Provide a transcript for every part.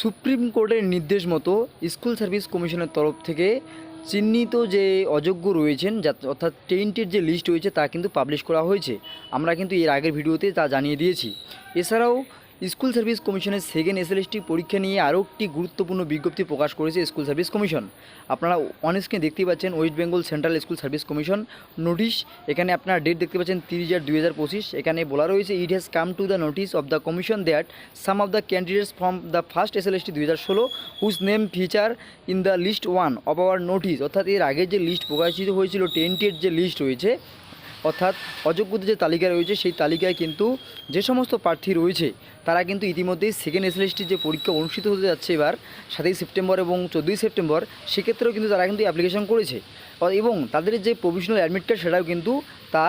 Supreme কোর্টের নির্দেশ মতো স্কুল সার্ভিস কমিশনের তরফ থেকে চিহ্নিত যে অযোগ্য রয়েছেন, যা অর্থাৎ টেন্টের যে লিস্ট রয়েছে তা কিন্তু পাবলিশ করা হয়েছে। আমরা কিন্তু এর আগের ভিডিওতে তা জানিয়ে দিয়েছি। এছাড়াও স্কুল সার্ভিস কমিশনের সেকেন্ড এসএলএসটি পরীক্ষা নিয়ে আরও একটি গুরুত্বপূর্ণ বিজ্ঞপ্তি প্রকাশ করেছে স্কুল সার্ভিস কমিশন। আপনারা অন স্ক্রিনে দেখতেই পাচ্ছেন West Bengal central school service commission notice এখানে আপনারা ডেট দেখতে পাচ্ছেন তিরিশ হাজার দুই হাজার পঁচিশ। এখানে বলা রয়েছে it has come to the notice of the commission that some of the candidates from the first SLST দুই হাজার ষোলো whose name feature in the list one of our notice অর্থাৎ এর আগের যে লিস্ট প্রকাশিত হয়েছিল টেন্টের যে লিস্ট রয়েছে অর্থাৎ অযোগ্যদের যে তালিকা রয়েছে, সেই তালিকায় কিন্তু যে সমস্ত প্রার্থী রয়েছে, তারা কিন্তু ইতিমধ্যেই সেকেন্ড এসএলএসটির যে পরীক্ষা অনুষ্ঠিত হতে যাচ্ছে এবার, সাতই সেপ্টেম্বর এবং চোদ্দোই সেপ্টেম্বর, সেক্ষেত্রেও কিন্তু তারা কিন্তু অ্যাপ্লিকেশন করেছে। এবং তাদের যে প্রভিশনাল অ্যাডমিট কার্ড সেটাও কিন্তু তা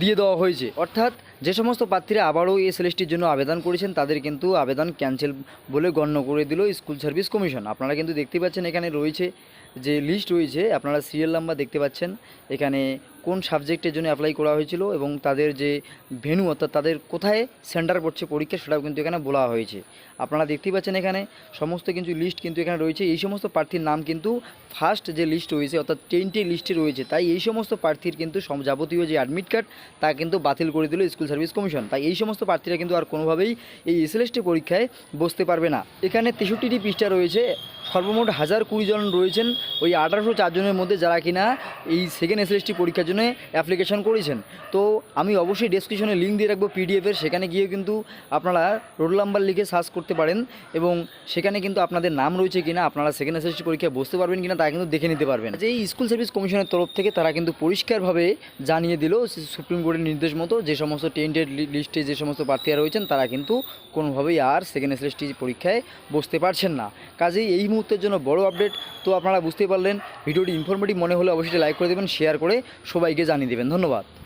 দিয়ে দেওয়া হয়েছে। অর্থাৎ যে সমস্ত প্রার্থীরা আবারও এই এসএলএসটির জন্য আবেদন করেছেন, তাদের কিন্তু আবেদন ক্যান্সেল বলে গণ্য করে দিল স্কুল সার্ভিস কমিশন। আপনারা কিন্তু দেখতে পাচ্ছেন, এখানে রয়েছে যে লিস্ট রয়েছে, আপনারা সিরিয়াল নাম্বার দেখতে পাচ্ছেন, এখানে কোন সাবজেক্টের জন্য অ্যাপ্লাই করা হয়েছিল এবং তাদের যে ভেনু অর্থাৎ তাদের কোথায় সেন্টার পড়ছে পরীক্ষা সেটাও কিন্তু এখানে বলা হয়েছে। আপনারা দেখতেই পাচ্ছেন এখানে সমস্ত কিছু লিস্ট কিন্তু এখানে রয়েছে। এই সমস্ত প্রার্থীর নাম কিন্তু ফার্স্ট যে লিস্ট রয়েছে অর্থাৎ টেনটি লিস্টে রয়েছে, তাই এই সমস্ত প্রার্থীর কিন্তু যাবতীয় যে অ্যাডমিট কার্ড তা কিন্তু বাতিল করে দিল স্কুল সার্ভিস কমিশন তাই এই সমস্ত প্রার্থীরা কিন্তু আর কোনোভাবেই এই এসএলএসটি পরীক্ষায় বসতে পারবে না। এখানে তেষট্টিটি পৃষ্ঠা রয়েছে। সর্বমোট হাজার কুড়ি জন রয়েছেন ওই আঠারোশো চারজনের মধ্যে যারা কিনা এই সেকেন্ড এসএলএসটি পরীক্ষার জন্য অ্যাপ্লিকেশন করেছেন। তো আমি অবশ্যই ডেসক্রিপশনে লিঙ্ক দিয়ে রাখব পিডিএফের সেখানে গিয়ে কিন্তু আপনারা রোল নাম্বার লিখে সার্চ করতে পারেন এবং সেখানে কিন্তু আপনাদের নাম রয়েছে কিনা, আপনারা সেকেন্ড এসএসটি পরীক্ষায় বসতে পারবেন কিনা তা কিন্তু দেখে নিতে পারবেন। যে এই স্কুল সার্ভিস কমিশনের তরফ থেকে তারা কিন্তু পরিষ্কারভাবে জানিয়ে দিল সুপ্রিম কোর্টের নির্দেশ মতো যে সমস্ত টেন্টেড লিস্টে যে সমস্ত প্রার্থীরা রয়েছেন, তারা কিন্তু কোনোভাবেই আর সেকেন্ড এসএসটি পরীক্ষায় বসতে পারছেন না। কাজেই এই মুহূর্তের জন্য বড় আপডেট তো আপনারা বুঝতে পারলেন। ভিডিওটি ইনফরমেটিভ মনে হলে অবশ্যই লাইক করে দেবেন শেয়ার করে সবাইকে জানিয়ে দেবেন। ধন্যবাদ।